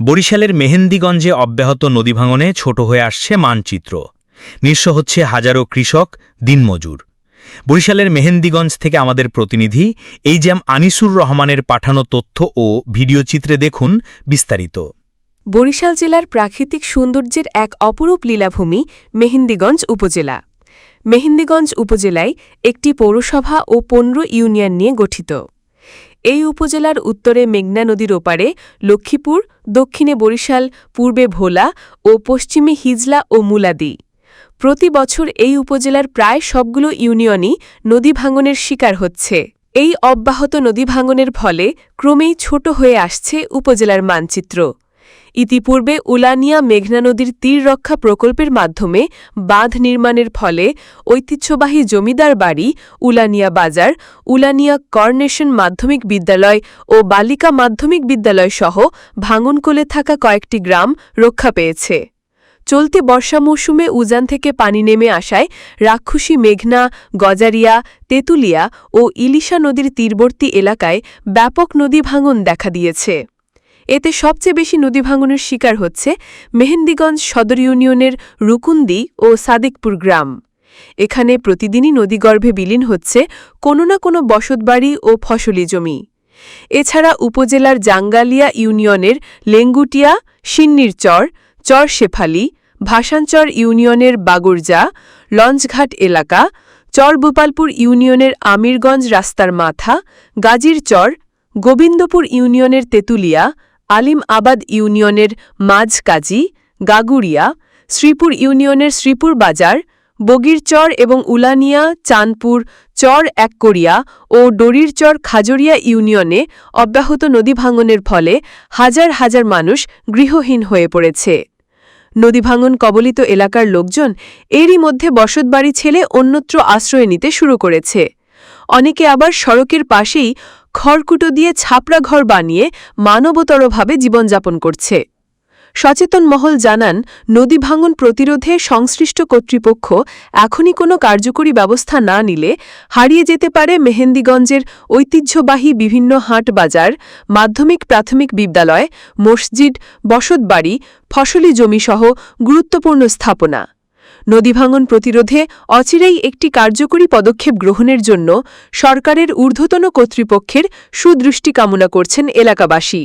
বরিশালের মেহেন্দিগঞ্জে অব্যাহত নদী ভাঙনে ছোট হয়ে আসছে মানচিত্র। নিঃস্ব হচ্ছে হাজারো কৃষক, দিনমজুর। বরিশালের মেহেন্দিগঞ্জ থেকে আমাদের প্রতিনিধি এই জ্যাম আনিসুর রহমানের পাঠানো তথ্য ও ভিডিও চিত্রে দেখুন বিস্তারিত। বরিশাল জেলার প্রাকৃতিক সৌন্দর্যের এক অপরূপ লীলাভূমি মেহেন্দিগঞ্জ উপজেলা। মেহেন্দিগঞ্জ উপজেলায় একটি পৌরসভা ও পনেরো ইউনিয়ন নিয়ে গঠিত। এই উপজেলার উত্তরে মেঘনা নদীর ওপারে লক্ষ্মীপুর, দক্ষিণে বরিশাল, পূর্বে ভোলা ও পশ্চিমে হিজলা ও মুলাদি। প্রতি বছর এই উপজেলার প্রায় সবগুলো ইউনিয়নই নদী ভাঙনের শিকার হচ্ছে। এই অব্যাহত নদী ভাঙনের ফলে ক্রমেই ছোট হয়ে আসছে উপজেলার মানচিত্র। ইতিপূর্বে উলানিয়া মেঘনা নদীর তীর রক্ষা প্রকল্পের মাধ্যমে বাঁধ নির্মাণের ফলে ঐতিহ্যবাহী জমিদার বাড়ি উলানিয়া বাজার, উলানিয়া কর্নেশন মাধ্যমিক বিদ্যালয় ও বালিকা মাধ্যমিক বিদ্যালয় সহ ভাঙনকোলে থাকা কয়েকটি গ্রাম রক্ষা পেয়েছে। চলতি বর্ষা মৌসুমে উজান থেকে পানি নেমে আসায় রাক্ষসী মেঘনা, গজারিয়া, তেঁতুলিয়া ও ইলিশা নদীর তীরবর্তী এলাকায় ব্যাপক নদী ভাঙন দেখা দিয়েছে। এতে সবচেয়ে বেশি নদী ভাঙনের শিকার হচ্ছে মেহেন্দিগঞ্জ সদর ইউনিয়নের রুকুন্দি ও সাদিকপুর গ্রাম। এখানে প্রতিদিনই নদীগর্ভে বিলীন হচ্ছে কোনো না কোনো বসতবাড়ি ও ফসলি জমি। এছাড়া উপজেলার জাঙ্গালিয়া ইউনিয়নের লেঙ্গুটিয়া সিন্নির চর শেফালি ভাসানচর ইউনিয়নের বাগুরজা, লঞ্চঘাট এলাকা চর গোপালপুর ইউনিয়নের আমিরগঞ্জ রাস্তার মাথা গাজীর চর গোবিন্দপুর ইউনিয়নের তেতুলিয়া আলিম আবাদ ইউনিয়নের মাঝকাজি, গাগুড়িয়া, শ্রীপুর ইউনিয়নের শ্রীপুর বাজার, বগিরচর এবং উলানিয়া, চাঁদপুর, চর এককড়িয়া ও ডরিরচর খাজরিয়া ইউনিয়নে অব্যাহত নদী ভাঙনের ফলে হাজার হাজার মানুষ গৃহহীন হয়ে পড়েছে। নদী ভাঙন কবলিত এলাকার লোকজন এরই মধ্যে বসতবাড়ি ছেলে অন্যত্র আশ্রয় নিতে শুরু করেছে। অনেকে আবার সড়কের পাশেই খড়কুটো দিয়ে ছাপড়া ঘর বানিয়ে মানবতরভাবে জীবনযাপন করছে। সচেতন মহল জানান, নদী ভাঙন প্রতিরোধে সংশ্লিষ্ট কর্তৃপক্ষ এখনই কোনো কার্যকরী ব্যবস্থা না নিলে হারিয়ে যেতে পারে মেহেন্দিগঞ্জের ঐতিহ্যবাহী বিভিন্ন হাট বাজার, মাধ্যমিক প্রাথমিক বিদ্যালয়, মসজিদ, বসতবাড়ি, ফসলি জমিসহ গুরুত্বপূর্ণ স্থাপনা। নদী ভাঙন প্রতিরোধে অচিরেই একটি কার্যকরী পদক্ষেপ গ্রহণের জন্য সরকারের ঊর্ধ্বতন কর্তৃপক্ষের সুদৃষ্টি কামনা করছেন এলাকাবাসী।